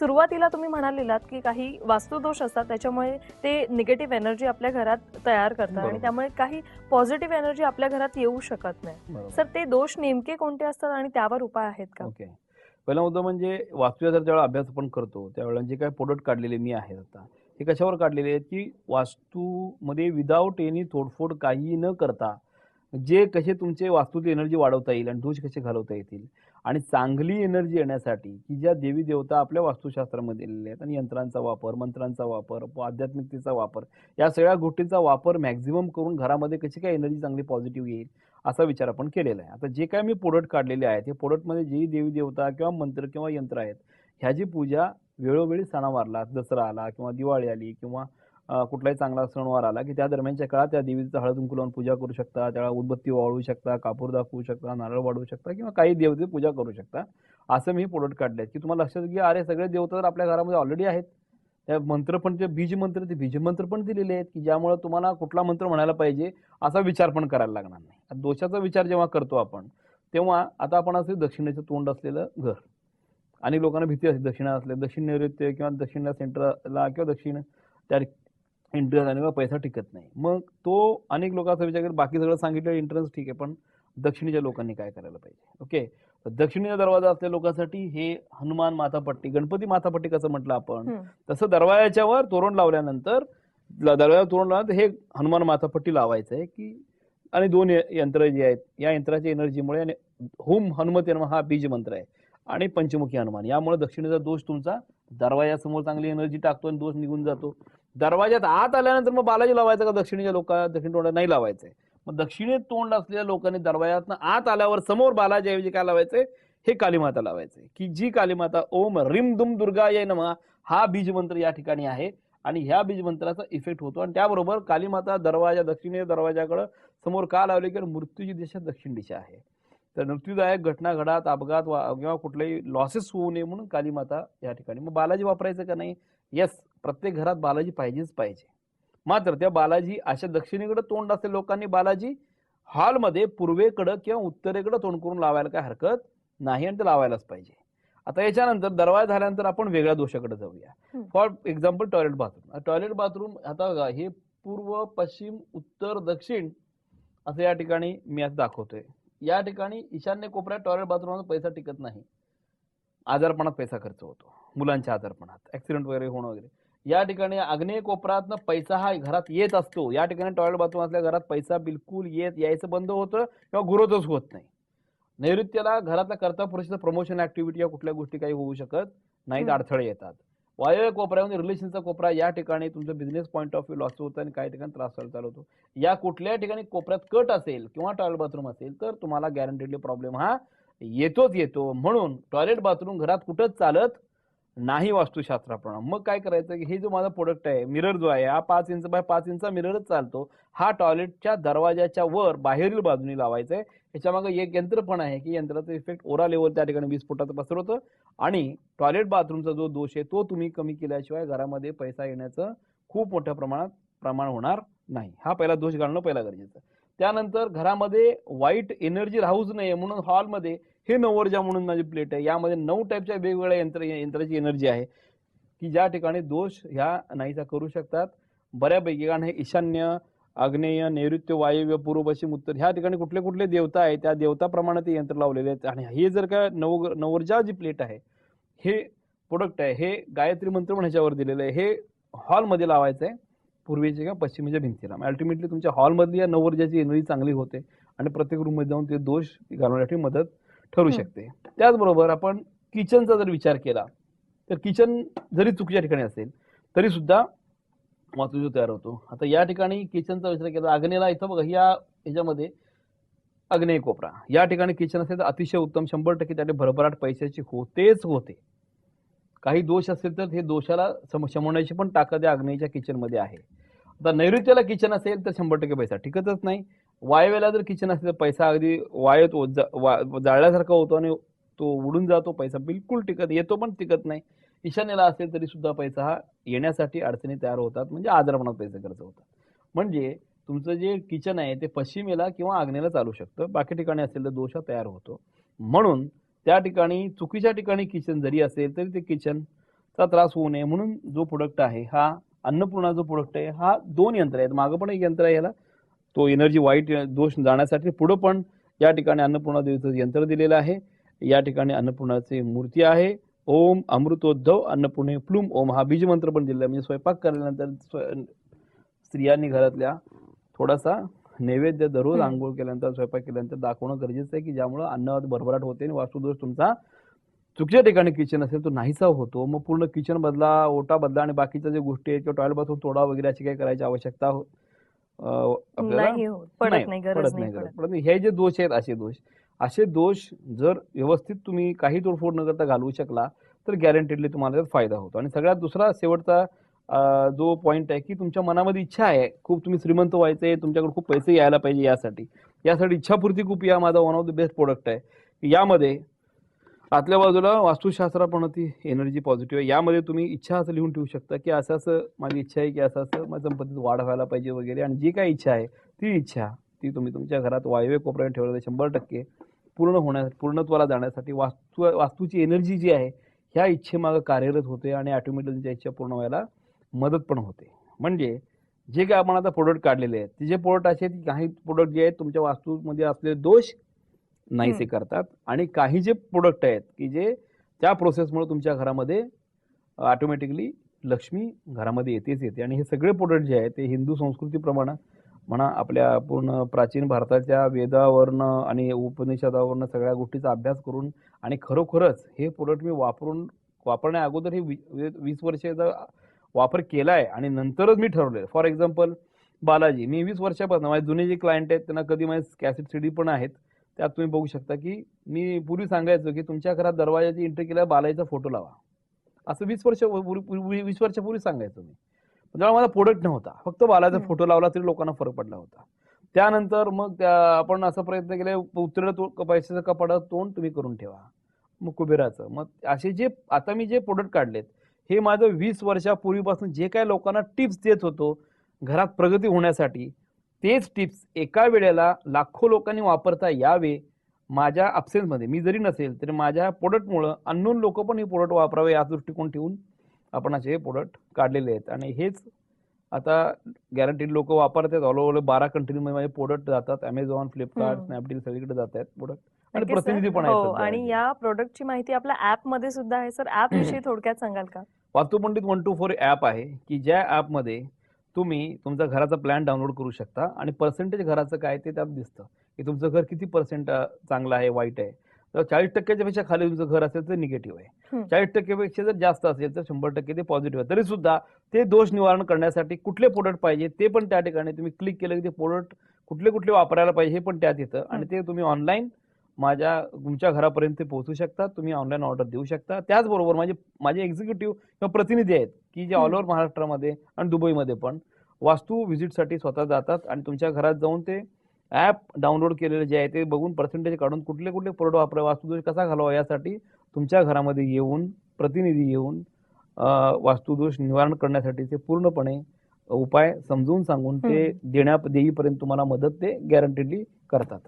सुरुवातीला तुम्ही म्हणालेलात की काही वास्तुदोष असतात त्याच्यामुळे ते निगेटिव्ह एनर्जी आपल्या घरात तयार करतात आणि. त्यामुळे काही पॉझिटिव्ह एनर्जी आपल्या घरात येऊ शकत नाही. सर ते दोष नेमके कोणते असतात आणि त्यावर उपाय आहेत का? ओके. पहिला मुद्दा म्हणजे वास्तूचा जर ज्यावेळेला अभ्यास आपण करतो त्यावेळेला जे काही प्रोडक्ट काढलेले मी आहेत आता हे कशावर काढलेले आहेत की वास्तूमध्ये विदाऊट एनी तोडफोड काही न करता जे कसे तुमचे वास्तूची एनर्जी वाढवता येईल आणि दोष कसे घालवता येतील आणि चांगली एनर्जी येण्यासाठी की ज्या देवी देवता आपल्या वास्तुशास्त्रामध्ये दिलेल्या आहेत आणि यंत्रांचा वापर मंत्रांचा वापर आध्यात्मिकतेचा वापर या सगळ्या गोष्टींचा वापर मॅक्झिमम करून घरामध्ये कशी काय एनर्जी चांगली पॉझिटिव्ह येईल असा विचार आपण केलेला आहे. आता जे काय मी प्रोडक्ट काढलेले आहेत हे प्रोडक्टमध्ये जेही देवी देवता किंवा मंत्र किंवा यंत्र आहेत ह्याची पूजा वेळोवेळी सणावारला दसरा आला किंवा दिवाळी आली किंवा कुठलाही चांगला सणवार आला की त्या दरम्यानच्या काळात त्या देवीचं हळद कुंकू लावून पूजा करू शकता त्याला उदबत्ती वाळवू शकता कापूर दाखवू शकता नारळ वाढवू शकता किंवा काही देवते पूजा करू शकता. असं मी प्रोडक्ट काढले की तुम्हाला लक्षात घ्या अरे सगळे देवता तर आपल्या घरामध्ये ऑलरेडी आहेत. त्या मंत्र पण ते बीज मंत्र ते बीज मंत्र पण दिलेले आहेत की ज्यामुळे तुम्हाला कुठला मंत्र म्हणायला पाहिजे असा विचार पण करायला लागणार नाही. दोषाचा विचार जेव्हा करतो आपण तेव्हा आता आपण असे दक्षिणेचं तोंड असलेलं घर आणि लोकांना भीती असते दक्षिणा असले दक्षिण नैऋत्य किंवा दक्षिणला सेंटरला किंवा दक्षिण त्या इंटरेस्ट आणि मग पैसा टिकत नाही. मग तो अनेक लोकांचा विचार करत बाकी सगळं सांगितलं इंटरेस्ट ठीक आहे पण दक्षिणेच्या लोकांनी काय करायला पाहिजे? ओके दक्षिणेचा दरवाजा असलेल्या लोकांसाठी हे हनुमान मातापट्टी गणपती मातापट्टी कसं म्हटलं आपण. तसं दरवाजाच्या वर तोरण लावल्यानंतर दरवाजावर तोरण लावल्यानंतर हे हनुमान मातापट्टी लावायचं आहे की आणि दोन यंत्र जे आहेत या यंत्राच्या एनर्जीमुळे आणि हुम हनुमती नमः हा बीज मंत्र आहे. आणि पंचमुखी हनुमान. यामुळे दक्षिणेचा दोष तुमचा दरवाजासमोर चांगली एनर्जी टाकतो आणि दोष निघून जातो. दरवाजात आत आल्यानंतर मग बालाजी लावायचं का दक्षिणेच्या लोक दक्षिण तोंडात नाही लावायचंय? मग दक्षिणेत तोंड असलेल्या लोकांनी दरवाजातनं आत आल्यावर समोर बालाजीऐवजी काय लावायचंय? हे कालीमाता लावायचंय. की जी कालीमाता ओम रिम दुम दुर्गा ये नमः हा बीज मंत्र या ठिकाणी आहे आणि ह्या बीज मंत्राचा इफेक्ट होतो. आणि त्याबरोबर कालीमाता दरवाजा दक्षिणे दरवाजाकडं समोर का लावले? की मृत्यूची दिशा दक्षिण दिशा आहे. तर मृत्यूदायक घटना घडात अपघात वा- किंवा कुठलेही लॉसेस होऊ नये म्हणून कालीमाता या ठिकाणी. मग बालाजी वापरायचं का नाही? येस प्रत्येक घरात बालाजी पाहिजेच पाहिजे. मात्र त्या बालाजी अशा दक्षिणेकडे तोंड असलेल्या लोकांनी बालाजी हॉलमध्ये पूर्वेकडं किंवा उत्तरेकडे तोंड करून लावायला काय हरकत नाही आणि ते लावायलाच पाहिजे. आता याच्यानंतर दरवाजा झाल्यानंतर आपण वेगळ्या दोषाकडे जाऊया. For example toilet bathroom toilet bathroom आता हे पूर्व पश्चिम उत्तर दक्षिण असं या ठिकाणी मी आता दाखवतोय. या ठिकाणी ईशान्य कोपऱ्यात टॉयलेट बाथरूमचा पैसा टिकत नाही. आजारपणात पैसा खर्च होतो. मुलांच्या आजारपणात ऍक्सिडेंट वगैरे होणं वगैरे. या ठिकाणी आग्नेय कोपऱ्यातनं पैसा हा घरात येत असतो. या ठिकाणी टॉयलेट बाथरूम असल्या घरात पैसा बिलकुल येत यायचं बंद होतं किंवा ग्रोथच होत नाही. नैऋत्याला घरातल्या कर्ता पुरुषाचं प्रमोशन ऍक्टिव्हिटी या कुठल्या गोष्टी काही होऊ शकत नाहीत. अडथळे येतात. वायव्य कोपऱ्यामध्ये रिलेशनचा कोपरा या ठिकाणी तुमचं business point of view loss होतं आणि काही ठिकाणी त्रास व्हायला चालू होतो. या कुठल्या ठिकाणी कोपऱ्यात कट असेल किंवा टॉयलेट बाथरूम असेल तर तुम्हाला गॅरंटेडली प्रॉब्लेम हा येतोच येतो. म्हणून टॉयलेट बाथरूम घरात कुठंच चालत नाही वास्तुशास्त्राप्रमाणे. मग काय करायचं की हे जो माझा प्रोडक्ट आहे मिरर जो आहे हा पाच इंच बाय पाच इंचचा मिररच चालतो. हा टॉयलेटच्या दरवाजाच्या वर बाहेरील बाजूने लावायचा आहे. ह्याच्यामागे एक यंत्र पण आहे की यंत्राचं इफेक्ट ओरा लेवल त्या ठिकाणी वीस फुटाचं पसरवतं आणि टॉयलेट बाथरूमचा जो दोष आहे तो तुम्ही कमी केल्याशिवाय घरामध्ये पैसा येण्याचं खूप मोठ्या प्रमाणात प्रमाण होणार नाही. हा पहिला दोष घालणं पहिला गरजेचं त्यानंतर घरामध्ये वाईट एनर्जी राहूच नये म्हणून हॉलमध्ये हे नवरजा म्हणून माझी प्लेट आहे. यामध्ये नऊ टाईपच्या वेगवेगळ्या यंत्र यंत्राची एनर्जी आहे. की ज्या ठिकाणी दोष ह्या नाहीसा करू शकतात. बऱ्यापैकी कारण हे ईशान्य आग्नेय नैऋत्य वायव्य पूर्व पश्चिम उत्तर ह्या ठिकाणी कुठले कुठले देवता आहे त्या देवताप्रमाणे ते यंत्र लावलेले आहेत. आणि हे जर का नव नवरजा जी प्लेट आहे हे प्रोडक्ट आहे हे गायत्री मंत्र म्हणून ह्याच्यावर दिलेलं आहे. हे हॉलमध्ये लावायचं आहे पूर्वेच्या किंवा पश्चिमेच्या भिंतीला. अल्टिमेटली तुमच्या हॉलमधली या नवरजाची एनर्जी चांगली होते आणि प्रत्येक रूममध्ये जाऊन ते दोष घालवण्यासाठी मदत ठरू. शकते. त्याचबरोबर आपण किचनचा जर विचार केला तर किचन जरी चुकीच्या ठिकाणी असेल तरी सुद्धा वास्तू तयार होतो. आता या ठिकाणी किचनचा विचार केला आग्नेयला इथं बघा या ह्याच्यामध्ये आग्नेय कोपरा. या ठिकाणी किचन असेल तर अतिशय उत्तम शंभर टक्के त्याने भरभराट पैशाची होतेच होते. काही दोष असेल तर हे दोषाला शमवण्याची पण ताकद या आग्नेयच्या किचनमध्ये आहे. आता नैऋत्याला किचन असेल तर शंभर टक्के पैसा. टिकतच नाही. वायव्याला जर किचन असेल तर पैसा अगदी वायत वा- जाळल्यासारखा होतो आणि तो उडून जातो पैसा बिलकुल टिकत येतो पण टिकत नाही. ईशान्येला असेल तरी सुद्धा पैसा हा येण्यासाठी अडचणी तयार होतात म्हणजे आजारपणात पैसे खर्च होतात. म्हणजे तुमचं जे किचन आहे ते पश्चिमेला किंवा आग्नेला चालू शकतं. बाकी ठिकाणी असेल तर दोष हा तयार होतो. म्हणून त्या ठिकाणी चुकीच्या ठिकाणी किचन जरी असेल तरी ते किचनचा त्रास होऊ नये. म्हणून जो प्रोडक्ट आहे हा अन्नपूर्णा जो प्रोडक्ट आहे हा दोन यंत्र आहेत. मागं पण एक यंत्र आहे याला. तो एनर्जी वाईट दोष जाण्यासाठी पुढं पण या ठिकाणी अन्नपूर्णा देवीचं यंत्र दिलेलं आहे. या ठिकाणी अन्नपूर्णाची मूर्ती आहे. ओम अमृतोद्धव अन्नपूर्णे प्लुम ओम हा बीजमंत्र पण दिलेला आहे. म्हणजे स्वयंपाक केल्यानंतर स्त्रियांनी घरातल्या थोडासा नैवेद्य दररोज. आंघोळ केल्यानंतर स्वयंपाक केल्यानंतर दाखवणं गरजेचं आहे की ज्यामुळं अन्न भरभराट होते आणि वास्तुदोष तुमचा चुकीच्या ठिकाणी किचन असेल तो नाहीसा होतो. मग पूर्ण किचन बदला ओटा बदला आणि बाकीच्या ज्या गोष्टी आहेत किंवा टॉयलेट बाथरूम तोडा वगैरे अशी काही करायची आवश्यकता हो- आपल्याला पडत नाही गरज हे जे दोष आहेत असे दोष. असे दोष जर व्यवस्थित तुम्ही काही तोडफोड न करता घालवू शकला तर गॅरंटेडली तुम्हाला त्यात फायदा होतो. आणि सगळ्यात दुसरा शेवटचा जो पॉईंट आहे की तुमच्या मनामध्ये इच्छा आहे. खूप तुम्ही श्रीमंत व्हायचे तुमच्याकडे खूप पैसे यायला पाहिजे यासाठी. यासाठी इच्छापूर्ती खूप या माझा one of the best product आहे. यामध्ये आतल्या बाजूला वास्तुशास्त्र पण ती एनर्जी पॉझिटिव्ह आहे. यामध्ये तुम्ही इच्छा असं लिहून ठेवू शकता की असं असं माझी इच्छा आहे की असं असं माझ्या संपत्तीत वाढ व्हायला पाहिजे वगैरे. आणि जी काही इच्छा आहे ती इच्छा ती तुम्ही तुमच्या घरात वायव्य कोपऱ्याने ठेवलं तर शंभर टक्के पूर्ण होण्यासाठी पूर्णत्वाला जाण्यासाठी वास्तू वास्तूची एनर्जी जी आहे ह्या इच्छेमागं कार्यरत होते आणि ऑटोमॅटिक तुमच्या इच्छा पूर्ण व्हायला मदत पण होते. म्हणजे जे काय आपण आता प्रोडक्ट काढलेले आहेत ते जे प्रोडक्ट असे काही प्रोडक्ट जे आहेत तुमच्या वास्तूमध्ये असलेले दोष नाहीसे करतात. आणि काही जे प्रोडक्ट आहेत की जे त्या प्रोसेसमुळे तुमच्या घरामध्ये ऑटोमॅटिकली लक्ष्मी घरामध्ये येतेच येते. आणि हे सगळे प्रोडक्ट जे आहेत ते हिंदू संस्कृतीप्रमाणे म्हणा आपल्या पूर्ण प्राचीन भारताच्या वेदावरनं आणि उपनिषदावरनं सगळ्या गोष्टीचा अभ्यास करून आणि खरोखरच हे प्रोडक्ट मी वापरून वापरण्या अगोदर हे वीस वर्षाचा वापर केला आहे आणि नंतरच मी ठरवलं फॉर एक्झाम्पल बालाजी मी वीस वर्षापासून माझे जुने जे क्लायंट आहेत त्यांना कधी माझे कॅसेट सीडी पण आहेत त्यात तुम्ही बघू शकता की मी पूर्वी सांगायचो की तुमच्या घरात दरवाजाची एंट्री केल्यावर बालाजीचा फोटो लावा. असं वीस वर्ष वीस वर्षापूर्वी सांगायचो मी. तेव्हा माझा प्रोडक्ट नव्हता फक्त बालाचा. फोटो लावला तरी लोकांना फरक पडला होता. त्यानंतर मग त्या आपण असा प्रयत्न केला उत्तर तो पैशाचं कपाडात तोंड तुम्ही करून ठेवा. मग कुबेराचं. मग असे जे आता मी जे प्रोडक्ट काढलेत हे माझं वीस वर्षापूर्वीपासून जे काय लोकांना टिप्स देत होतो घरात प्रगती होण्यासाठी तेच टिप्स एका वेळेला लाखो लोकांनी वापरता यावे माझ्या absence मी जरी नसेल तरी माझ्या प्रोडक्टमुळं अननोन लोक पण हे प्रोडक्ट वापरावे या दृष्टिकोन ठेवून आपण असे हे प्रोडक्ट काढलेले आहेत. आणि हेच आता गॅरंटीड लोक वापरतात ऑल ओव्हर बारा कंट्रीमध्ये माझे प्रोडक्ट जातात. Amazon Flipkart. स्नॅपडील सगळीकडे जात आहेत प्रोडक्ट आणि. प्रतिनिधी पण हो आहेत आणि सध्या. या प्रोडक्टची माहिती आपल्या ऍपमध्ये सुद्धा आहे सर. ऍप विषयी थोडक्यात सांगाल का? Vastupandit one two four app आहे की ज्या ॲपमध्ये तुम्ही तुमचा घराचा प्लॅन डाउनलोड करू शकता आणि पर्सेंटेज घराचं काय ते त्यात दिसतं. की तुमचं घर किती पर्सेंट चांगलं आहे वाईट आहे. तर चाळीस टक्क्याच्या पेक्षा खाली तुमचं घर असेल तर निगेटिव्ह आहे. चाळीस टक्क्यापेक्षा जर जास्त असेल तर शंभर टक्के ते पॉझिटिव्ह आहे. तरी सुद्धा ते दोष निवारण करण्यासाठी कुठले प्रोडक्ट पाहिजे ते पण त्या ठिकाणी तुम्ही क्लिक केलं की ते प्रोडक्ट कुठले कुठले वापरायला पाहिजे हे पण त्यात येतं. आणि ते तुम्ही ऑनलाईन माझ्या तुमच्या घरापर्यंत ते पोहोचू शकता. तुम्ही ऑनलाईन ऑर्डर देऊ शकता. त्याचबरोबर माझे माझे एक्झिक्युटिव्ह किंवा प्रतिनिधी आहेत की जे ऑल. ओव्हर महाराष्ट्रामध्ये आणि दुबईमध्ये पण वास्तू व्हिजिटसाठी स्वतः जातात आणि तुमच्या घरात जाऊन ते ॲप डाउनलोड केलेले जे आहे ते बघून पर्सेंटेज काढून कुठले कुठले प्रोडक्ट वापरा वास्तुदोष कसा घालावा यासाठी तुमच्या घरामध्ये येऊन प्रतिनिधी येऊन वास्तुदोष निवारण करण्यासाठी ते पूर्णपणे उपाय समजून सांगून ते देण्या देईपर्यंत तुम्हाला मदत ते गॅरंटेडली करतात.